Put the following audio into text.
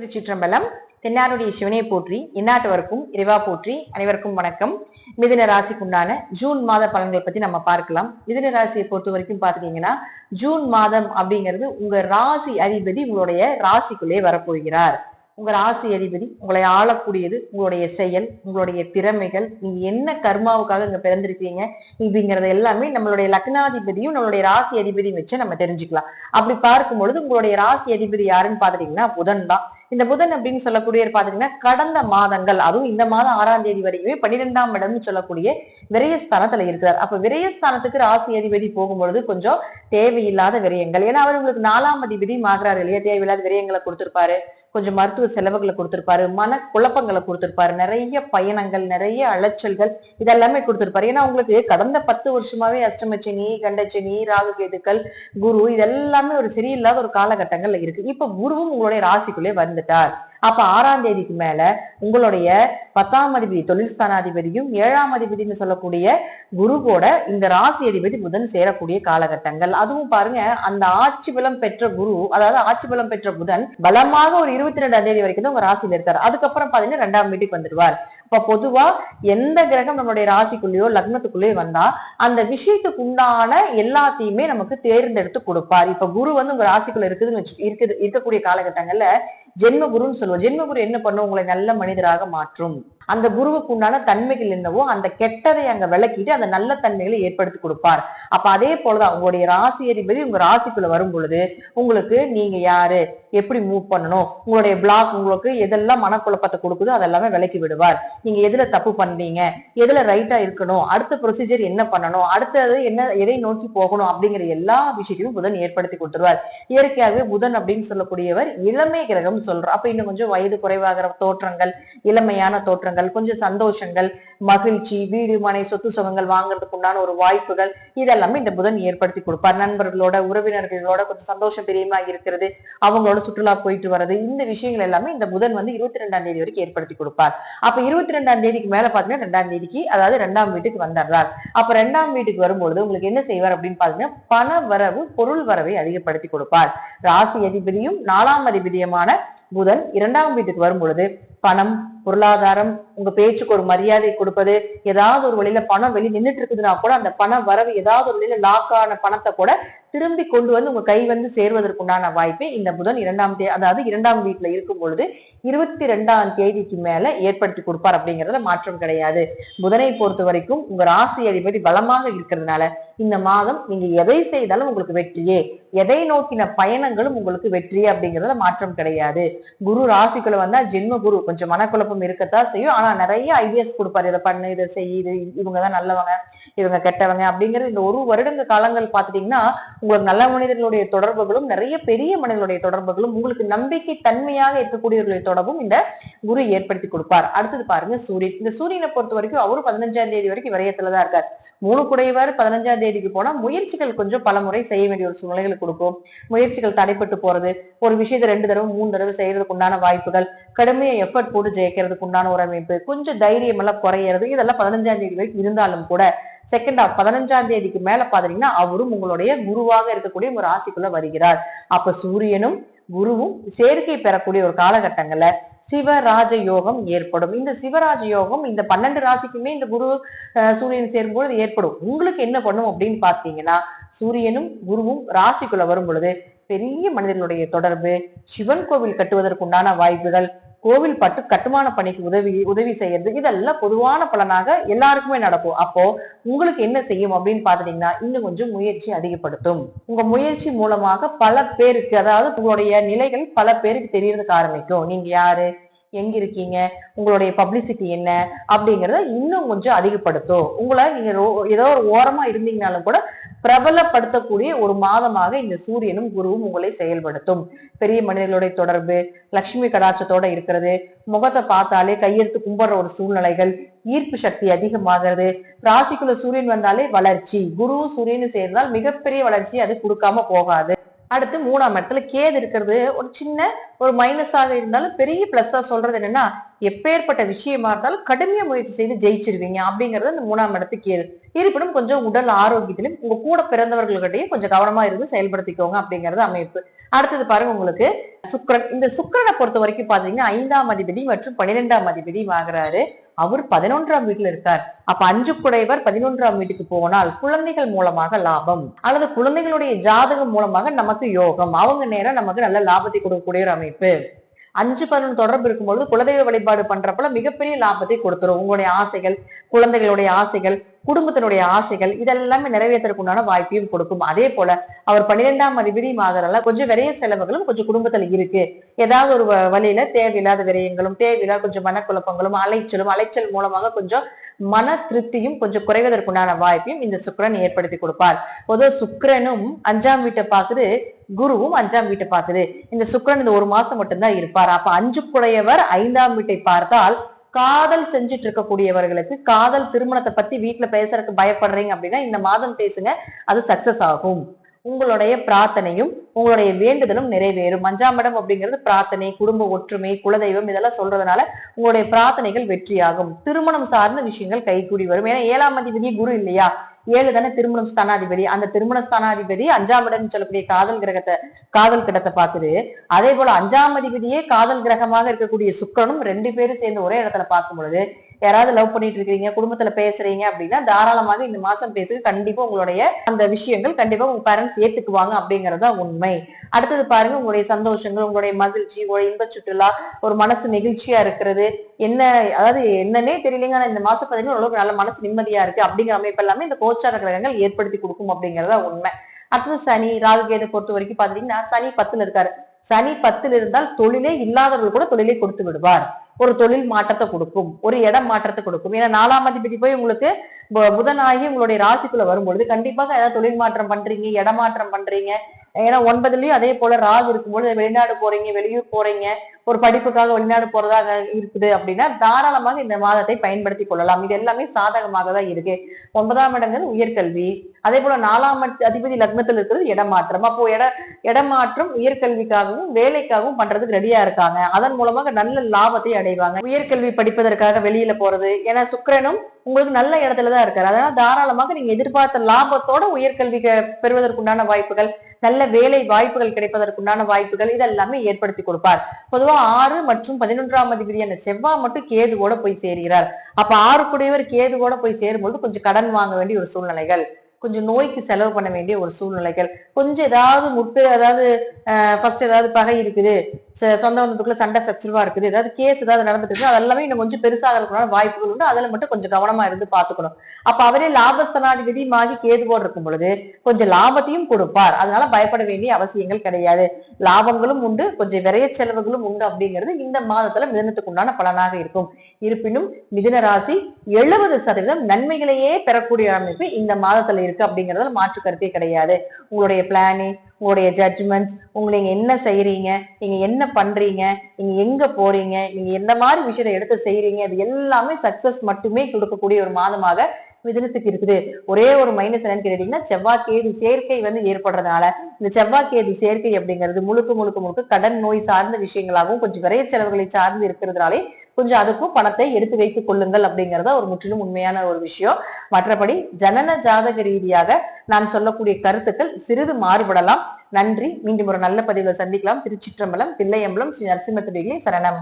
திருச்சிற்றம்பலம் தென்னாருடைய சிவனை போற்றி இந்நாட்டவருக்கும் இறைவா போற்றி அனைவருக்கும் வணக்கம். மிதுன ராசிக்குண்டான ஜூன் மாத பலன்களை பத்தி நம்ம பார்க்கலாம். மிதின ராசியை பொறுத்த வரைக்கும் பாத்துட்டீங்கன்னா ஜூன் மாதம் அப்படிங்கிறது உங்க ராசி அதிபதி உங்களுடைய ராசிக்குள்ளே வரப்போகிறார். உங்க ராசி அதிபதி உங்களை ஆளக்கூடியது உங்களுடைய செயல் உங்களுடைய திறமைகள் நீங்க என்ன கர்மாவுக்காக இங்க பிறந்திருக்கீங்க இப்படிங்கறது எல்லாமே நம்மளுடைய லக்னாதிபதியும் நம்மளுடைய ராசி அதிபதியும் வச்சு நம்ம தெரிஞ்சுக்கலாம். அப்படி பார்க்கும் பொழுது உங்களுடைய ராசி அதிபதி யாருன்னு பாத்துட்டீங்கன்னா புதன் தான். இந்த புதன் அப்படின்னு சொல்லக்கூடிய பாத்தீங்கன்னா கடந்த மாதங்கள் அதுவும் இந்த மாதம் ஆறாம் தேதி வரைக்குமே பன்னிரெண்டாம் இடம்னு சொல்லக்கூடிய விரயஸ்தானத்துல இருக்கிறார். அப்ப விரயஸ்தானத்துக்கு ராசி அதிபதி போகும்பொழுது கொஞ்சம் தேவையில்லாத விரயங்கள். ஏன்னா அவர் உங்களுக்கு நாலாம் அதிபதி ஆகிறாரு இல்லையா? தேவையில்லாத விரயங்களை கொடுத்திருப்பாரு. கொஞ்சம் மருத்துவ செலவுகளை கொடுத்திருப்பாரு மன குழப்பங்களை கொடுத்திருப்பாரு நிறைய பயணங்கள் நிறைய அலைச்சல்கள் இதெல்லாமே கொடுத்திருப்பாரு. ஏன்னா உங்களுக்கு கடந்த பத்து வருஷமாவே அஷ்டமச்சனி கண்டச்சனி ராகு கேதுக்கள் குரு இதெல்லாமே ஒரு சரியில்லாத ஒரு காலகட்டங்கள்ல இருக்கு. இப்ப குருவும் உங்களுடைய ராசிக்குள்ளே வந்துட்டார். அப்ப ஆறாம் தேதிக்கு மேல உங்களுடைய பத்தாம் அதிபதி தொழில் ஸ்தானாதிபதியும் ஏழாம் அதிபதினு சொல்லக்கூடிய குரு கூட இந்த ராசி அதிபதி புதன் சேரக்கூடிய காலகட்டங்கள். அதுவும் பாருங்க அந்த ஆட்சி பலம் பெற்ற குரு அதாவது ஆட்சி பலம் பெற்ற புதன் பலமாக ஒரு இருபத்தி ரெண்டாம் தேதி வரைக்கும் தான் உங்க ராசியில இருக்காரு. அதுக்கப்புறம் பாத்தீங்கன்னா ரெண்டாம் வீட்டுக்கு வந்துடுவார். இப்ப பொதுவா எந்த கிரகம் நம்மளுடைய ராசிக்குள்ளேயோ லக்னத்துக்குள்ளேயோ வந்தா அந்த விஷயத்துக்கு உண்டான எல்லாத்தையுமே நமக்கு தேர்ந்தெடுத்து கொடுப்பார். இப்ப குரு வந்து உங்க ராசிக்குள்ள இருக்குதுன்னு இருக்குது இருக்கக்கூடிய காலகட்டங்கள்ல ஜென்ம குருன்னு சொல்லுவோம். ஜென்ம குரு என்ன பண்ணும்? உங்களை நல்ல மனிதராக மாற்றும். அந்த குருவுக்கு உண்டான தன்மைகள் என்னவோ அந்த கெட்டதை அங்க விளக்கிட்டு அந்த நல்ல தன்மைகளை ஏற்படுத்தி கொடுப்பார். அப்ப அதே போலதான் உங்களுடைய ராசி அதிபதி உங்க ராசிக்குள்ள வரும் பொழுது உங்களுக்கு நீங்க யாரு? எப்படி மூவ் பண்ணணும்? உங்களுடைய பிளாக் உங்களுக்கு எதெல்லாம் மனக்குழப்பத்தை கொடுக்குதோ அதெல்லாமே விலக்கி விடுவார். நீங்க எதுல தப்பு பண்ணீங்க? எதுல ரைட்டா இருக்கணும்? அடுத்த ப்ரொசீஜர் என்ன பண்ணணும்? அடுத்தது என்ன எதை நோக்கி போகணும்? அப்படிங்கிற எல்லா விஷயத்தையும் புதன் ஏற்படுத்தி கொடுத்துருவார். இயற்கையாகவே புதன் அப்படின்னு சொல்லக்கூடியவர் இளமை கிரகம் சொல்றோம் அப்ப இன்னும் கொஞ்சம் வயது குறைவாகிற தோற்றங்கள் இளமையான தோற்றங்கள் கொஞ்சம் சந்தோஷங்கள் மகிழ்ச்சி வீடு மனை சொத்து சுகங்கள் வாங்குறதுக்கு உண்டான ஒரு வாய்ப்புகள் இதெல்லாமே இந்த புதன் ஏற்படுத்தி கொடுப்பார். நண்பர்களோட உறவினர்களோட கொஞ்சம் சந்தோஷம் பிரியமா இருக்கிறது அவங்களோட சுற்றுலா போயிட்டு வர்றது இந்த விஷயங்கள் எல்லாமே இந்த புதன் வந்து இருபத்தி ரெண்டாம் தேதி வரைக்கும் ஏற்படுத்தி கொடுப்பார். அப்ப இருபத்தி ரெண்டாம் தேதிக்கு மேல பாத்தீங்கன்னா ரெண்டாம் தேதிக்கு அதாவது ரெண்டாம் வீட்டுக்கு வந்துடுறார். அப்ப ரெண்டாம் வீட்டுக்கு வரும்பொழுது உங்களுக்கு என்ன செய்வார் அப்படின்னு பாத்தீங்கன்னா பண வரவு பொருள் வரவை அதிகப்படுத்தி கொடுப்பார். ராசி அதிபதியும் நாலாம் அதிபதியுமான புதன் இரண்டாம் வீட்டுக்கு வரும் பொழுது பணம் பொருளாதாரம் உங்க பேச்சுக்கு ஒரு மரியாதை கொடுப்பது ஏதாவது ஒரு வழியில பணம் வெளியே நின்றுட்டு இருக்குதுன்னா கூட அந்த பண வரவு ஏதாவது ஒரு வழியில லாக் ஆன பணத்தை கூட திரும்பி கொண்டு வந்து உங்க கை வந்து சேர்வதற்குண்டான வாய்ப்பை இந்த புதன் இரண்டாம் தேதி அதாவது இரண்டாம் வீட்டுல இருக்கும் பொழுது இருபத்தி ரெண்டாம் தேதிக்கு மேல ஏற்படுத்தி கொடுப்பார் அப்படிங்கறதுல மாற்றம் கிடையாது. புதனை பொறுத்த வரைக்கும் உங்க ராசி அதிபதி பலமாக இருக்கிறதுனால இந்த மாதம் நீங்க எதை செய்தாலும் உங்களுக்கு வெற்றியே. எதை நோக்கின பயணங்களும் உங்களுக்கு வெற்றியே அப்படிங்கறதுல மாற்றம் கிடையாது. குரு ராசிக்குள்ள வந்தா ஜென்ம குரு கொஞ்சம் மனக்குழப்பம் இருக்கத்தான் செய்யும். ஆனா நிறைய ஐடியாஸ் கொடுப்பாரு. இதை பண்ணு இதை செய் இது இவங்கதான் நல்லவங்க இவங்க கெட்டவங்க அப்படிங்கிறது இந்த ஒரு வருடங்க காலங்கள் பாத்துட்டீங்கன்னா உங்களுக்கு நல்ல மனிதர்களுடைய தொடர்புகளும் நிறைய பெரிய மனிதர்களுடைய தொடர்புகளும் உங்களுக்கு நம்பிக்கை தன்மையாக இருக்கக்கூடியவர்களுடைய தொடர்பும் இந்த குரு ஏற்படுத்தி கொடுப்பார். அடுத்தது பாருங்க சூரியன். இந்த சூரியனை பொறுத்த வரைக்கும் அவரும் பதினஞ்சாம் தேதி வரைக்கும் விரயத்துலதான் இருக்கார். மூணு குடையவர் பதினஞ்சாம் தேதி தேதிக்கு போனா முயற்சிகள் கொஞ்சம் பல முறை செய்ய வேண்டிய ஒரு சூழ்நிலைகளை கொடுக்கும். முயற்சிகள் தடைப்பட்டு போறது ஒரு விஷயத்தை ரெண்டு தடவை மூணு தடவை செய்யறதுக்கு உண்டான வாய்ப்புகள் கடுமையா எஃபர்ட் போட்டு ஜெயிக்கிறதுக்கு உண்டான ஒரு அமைப்பு கொஞ்சம் தைரியம் எல்லாம் குறையிறது இதெல்லாம் பதினஞ்சாம் தேதி வரைக்கும் இருந்தாலும் கூட செகண்ட் ஆஃப் பதினஞ்சாம் தேதிக்கு மேல பாத்தீங்கன்னா அவரும் உங்களுடைய குருவாக இருக்கக்கூடிய ஒரு ராசிக்குள்ள வருகிறார். அப்ப சூரியனும் குருவும் சேர்க்கை பெறக்கூடிய ஒரு காலகட்டங்கள்ல சிவராஜ யோகம் ஏற்படும். இந்த சிவராஜ யோகம் இந்த பன்னெண்டு ராசிக்குமே இந்த குரு சூரியன் சேரும்பொழுது ஏற்படும். உங்களுக்கு என்ன பண்ணும் அப்படின்னு பாத்தீங்கன்னா சூரியனும் குருவும் ராசிக்குள்ள வரும் பொழுது பெரிய மனிதர்களுடைய தொடர்பு சிவன் கோவில் கட்டுவதற்குண்டான வாய்ப்புகள் கோவில் பட்டு கட்டுமான பணிக்கு உதவி உதவி செய்யறது இதெல்லாம் பொதுவான பலனாக எல்லாருக்குமே நடக்கும். அப்போ உங்களுக்கு என்ன செய்யும் அப்படின்னு பாத்துட்டீங்கன்னா இன்னும் கொஞ்சம் முயற்சி அதிகப்படுத்தும். உங்க முயற்சி மூலமாக பல பேருக்கு அதாவது உங்களுடைய நிலைகள் பல பேருக்கு தெரியறதுக்கு ஆரம்பிக்கும். நீங்க யாரு? எங்க இருக்கீங்க? உங்களுடைய பப்ளிசிட்டி என்ன? அப்படிங்கறத இன்னும் கொஞ்சம் அதிகப்படுத்தும். உங்களை நீங்க ஏதோ ஒரு ஓரமா இருந்தீங்கனாலும் கூட பிரபலப்படுத்தக்கூடிய ஒரு மாதமாக இந்த சூரியனும் குருவும் உங்களை செயல்படுத்தும். பெரிய மனிதர்களுடைய தொடர்பு லட்சுமி கடாட்சத்தோட இருக்கிறது முகத்தை பார்த்தாலே கையெழுத்து கும்பிடுற ஒரு சூழ்நிலைகள் ஈர்ப்பு சக்தி அதிகமாகிறது. ராசிக்குள்ள சூரியன் வந்தாலே வளர்ச்சி. குரு சூரியன் சேர்ந்தால் மிகப்பெரிய வளர்ச்சி அது கொடுக்காம போகாது. அடுத்து மூணாம் இடத்துல கேது இருக்கிறது. ஒரு சின்ன ஒரு மைனஸாக இருந்தாலும் பெரிய பிளஸ்ஸா சொல்றது என்னன்னா எப்பேற்பட்ட விஷயமா இருந்தாலும் கடுமையா முயற்சி செய்து ஜெயிச்சிருவீங்க அப்படிங்கறது அந்த மூணாம் இடத்துக்கு கேது. இருப்பினும் கொஞ்சம் உடல் ஆரோக்கியத்திலும் உங்க கூட பிறந்தவர்கள்கிட்டையும் கொஞ்சம் கவனமா இருந்து செயல்படுத்திக்கோங்க அப்படிங்கறது அமைப்பு. அடுத்தது பாருங்க உங்களுக்கு சுக்கரன். இந்த சுக்கரனை பொறுத்த வரைக்கும் பாத்தீங்கன்னா ஐந்தாம் அதிபதி மற்றும் பன்னிரெண்டாம் அதிபதி ஆகிறாரு அவர் பதினொன்றாம் வீட்டுல இருக்கார். அப்ப அஞ்சு குடைவர் பதினொன்றாம் வீட்டுக்கு போனால் குழந்தைகள் மூலமாக லாபம் அல்லது குழந்தைகளுடைய ஜாதகம் மூலமாக நமக்கு யோகம். அவங்க நேரம் நமக்கு நல்ல லாபத்தை கொடுக்கக்கூடிய ஒரு அமைப்பு. அஞ்சு பதினொன்று தொடர்பு இருக்கும்பொழுது குலதெய்வ வழிபாடு பண்றப்பல மிகப்பெரிய லாபத்தை கொடுத்துரும். உங்களுடைய ஆசைகள் குழந்தைகளுடைய ஆசைகள் குடும்பத்தினுடைய ஆசைகள் இதெல்லாமே நிறைவேற்றதுக்கு உண்டான வாய்ப்பையும் கொடுக்கும். அதே போல அவர் பன்னிரெண்டாம் அதிபதியும் ஆகிறதால கொஞ்சம் விரைய செலவுகளும் கொஞ்சம் குடும்பத்துல இருக்கு. ஏதாவது ஒரு வ- வழியில தேவையில்லாத விரயங்களும் தேவையில்லாத கொஞ்சம் மனக்குழப்பங்களும் அலைச்சலும் அலைச்சல் மூலமாக கொஞ்சம் மன திருப்தியும் கொஞ்சம் குறைவதற்குண்டான வாய்ப்பையும் இந்த சுக்கரன் ஏற்படுத்தி கொடுப்பார். பொதுவாக சுக்கரனும் அஞ்சாம் வீட்டை பார்க்குது குருவும் அஞ்சாம் வீட்டை பார்க்குது. இந்த சுக்கிரன் இந்த ஒரு மாசம் மட்டும்தான் இருப்பார். அப்ப அஞ்சு குடையவர் ஐந்தாம் வீட்டை பார்த்தால் காதல் செஞ்சுட்டு இருக்கக்கூடியவர்களுக்கு காதல் திருமணத்தை பத்தி வீட்டுல பேசுறதுக்கு பயப்படுறீங்க அப்படின்னா இந்த மாதம் பேசுங்க அது சக்சஸ் ஆகும். உங்களுடைய பிரார்த்தனையும் உங்களுடைய வேண்டுதலும் நிறைவேறும். அஞ்சாம் இடம் அப்படிங்கிறது பிரார்த்தனை குடும்ப ஒற்றுமை குலதெய்வம் இதெல்லாம் சொல்றதுனால உங்களுடைய பிரார்த்தனைகள் வெற்றியாகும். திருமணம் சார்ந்த விஷயங்கள் கைகூடி வரும். ஏன்னா ஏழாம் அதிபதி குரு இல்லையா? ஏழு தானே திருமணம் ஸ்தானாதிபதி? அந்த திருமண ஸ்தானாதிபதி அஞ்சாம் இடம் சொல்லக்கூடிய காதல் கிரகத்தை காதல் கிடத்தை பார்க்குது. அதே போல அஞ்சாம் அதிபதியே காதல் கிரகமாக இருக்கக்கூடிய சுக்கிரனும் ரெண்டு பேரும் சேர்ந்து ஒரே இடத்துல பார்க்கும் பொழுது யாராவது லவ் பண்ணிட்டு இருக்கீங்க குடும்பத்துல பேசுறீங்க அப்படின்னா தாராளமாக இந்த மாசம் பேசுங்க கண்டிப்பா உங்களுடைய அந்த விஷயங்கள் கண்டிப்பா உங்க பேரண்ட்ஸ் ஏத்துக்குவாங்க அப்படிங்கறத உண்மை. அடுத்தது பாருங்க உங்களுடைய சந்தோஷங்கள் உங்களுடைய மகிழ்ச்சி உங்களுடைய இன்ப சுற்றுலா ஒரு மனசு நெகிழ்ச்சியா இருக்கிறது என்ன அதாவது என்னன்னே தெரியலங்க ஆனா இந்த மாசம் பாத்தீங்கன்னா ஓரளவுக்கு நல்ல மனசு நிம்மதியா இருக்கு அப்படிங்கிற அமைப்பு எல்லாமே இந்த கோச்சார கிரகங்கள் ஏற்படுத்தி கொடுக்கும் அப்படிங்கறத உண்மை. அடுத்தது சனி ராகுகேதை பொறுத்த வரைக்கும் பாத்தீங்கன்னா சனி பத்துல இருக்காரு. சனி பத்தில் இருந்தால் தொழிலே இல்லாதவர்கள் கூட தொழிலை கொடுத்து விடுவார். ஒரு தொழில் மாற்றத்தை கொடுக்கும் ஒரு இடம் மாற்றத்தை கொடுக்கும். ஏன்னா நாலாம் அதிபதி போய் உங்களுக்கு புதனாகி உங்களுடைய ராசிக்குள்ள வரும்பொழுது கண்டிப்பாக ஏதாவது தொழில் மாற்றம் பண்றீங்க இடமாற்றம் பண்றீங்க. ஏன்னா ஒன்பதுலயும் அதே போல ராகு இருக்கும்பொழுது வெளிநாடு போறீங்க வெளியூர் போறீங்க. ஒரு படிப்புக்காக வெளிநாடு போறதாக இருக்குது அப்படின்னா தாராளமாக இந்த மாதத்தை பயன்படுத்தி கொள்ளலாம். இது எல்லாமே சாதகமாக தான் இருக்கு. ஒன்பதாம் இடங்கிறது உயர்கல்வி. அதே போல நாலாம் அதிபதி லக்னத்தில் இருக்கிறது இடமாற்றம். அப்போ இட இடமாற்றம் உயர்கல்விக்காகவும் வேலைக்காகவும் பண்றதுக்கு ரெடியா இருக்காங்க. அதன் மூலமாக நல்ல லாபத்தை அடைவாங்க. உயர்கல்வி படிப்பதற்காக வெளியில போறது. ஏன்னா சுக்கரனும் உங்களுக்கு நல்ல இடத்துல தான் இருக்காரு. அதனால தாராளமாக நீங்க எதிர்பார்த்த லாபத்தோட உயர்கல்வி பெறுவதற்குண்டான வாய்ப்புகள் நல்ல வேலை வாய்ப்புகள் கிடைப்பதற்குண்டான வாய்ப்புகள் இதெல்லாமே ஏற்படுத்தி கொடுப்பார். பொதுவா ஆறு மற்றும் பதினொன்றாம் அதிபதியான செவ்வா மட்டும் கேதுவோட போய் சேர்கிறார். அப்ப ஆறு கூடியவர் கூட போய் சேரும்போது கொஞ்சம் கடன் வாங்க வேண்டிய ஒரு சூழ்நிலைகள். கொஞ்சம் நோய்க்கு செலவு பண்ண வேண்டிய ஒரு சூழ்நிலைகள். கொஞ்சம் ஏதாவது முட்டு அதாவது ஃபர்ஸ்ட் ஏதாவது பகை இருக்குது. ச- சொந்த பந்தத்துக்குள்ள சண்டை சச்சரவா இருக்குது. ஏதாவது கேஸ் ஏதாவது நடந்துட்டு இருக்கு. அதெல்லாமே இன்னும் கொஞ்சம் பெருசாகிறதுக்குள்ள வாய்ப்புகள் உண்டு. அதுல மட்டும் கொஞ்சம் கவனமா இருந்து பாத்துக்கணும் அப்ப அவரே லாபஸ்தனாதிபதி மாகி கேதுவோடு இருக்கும் பொழுது கொஞ்சம் லாபத்தையும் கொடுப்பார். அதனால பயப்பட வேண்டிய அவசியங்கள் கிடையாது. லாபங்களும் உண்டு. கொஞ்சம் விரைய செலவுகளும் உண்டு அப்படிங்கிறது இந்த மாதத்துல மிதனத்துக்கு உண்டான பலனாக இருக்கும். இருப்பினும் மிதன ராசி எழுபது சதவீதம் நன்மைகளையே பெறக்கூடிய அமைப்பு இந்த மாதத்துல இருக்கு அப்படிங்கறதுல மாற்று கருத்தே கிடையாது. உங்களுடைய பிளானிங் உங்களுடைய ஜட்ஜ்மெண்ட்ஸ் உங்களை நீங்க என்ன செய்யறீங்க நீங்க என்ன பண்றீங்க நீங்க எங்க போறீங்க நீங்க எந்த மாதிரி விஷயத்தை எடுத்து செய்றீங்க இது எல்லாமே சக்சஸ் மட்டுமே கொடுக்கக்கூடிய ஒரு மாதமாக மிதுனத்துக்கு இருக்குது. ஒரே ஒரு மைனஸ் என்னன்னு கேட்டீங்கன்னா செவ்வாய்க்கேது சேர்க்கை வந்து ஏற்படுறதுனால இந்த செவ்வாய்க்கேது சேர்க்கை அப்படிங்கிறது முழுக்க முழுக்க முழுக்க கடன் நோய் சார்ந்த விஷயங்களாகவும் கொஞ்சம் விரைய செலவுகளை சார்ந்து இருக்கிறதுனாலே கொஞ்சம் அதுக்கும் பணத்தை எடுத்து வைத்துக் கொள்ளுங்கள் அப்படிங்கிறத ஒரு முற்றிலும் உண்மையான ஒரு விஷயம். மற்றபடி ஜனன ஜாதக ரீதியாக நான் சொல்லக்கூடிய கருத்துக்கள் சிறிது மாறுபடலாம். நன்றி. மீண்டும் ஒரு நல்ல பதிவுல சந்திக்கலாம். திருச்சிற்றம்பலம் தில்லையம்பலம் ஸ்ரீ நரசிம்மத்துடைய சரணம்.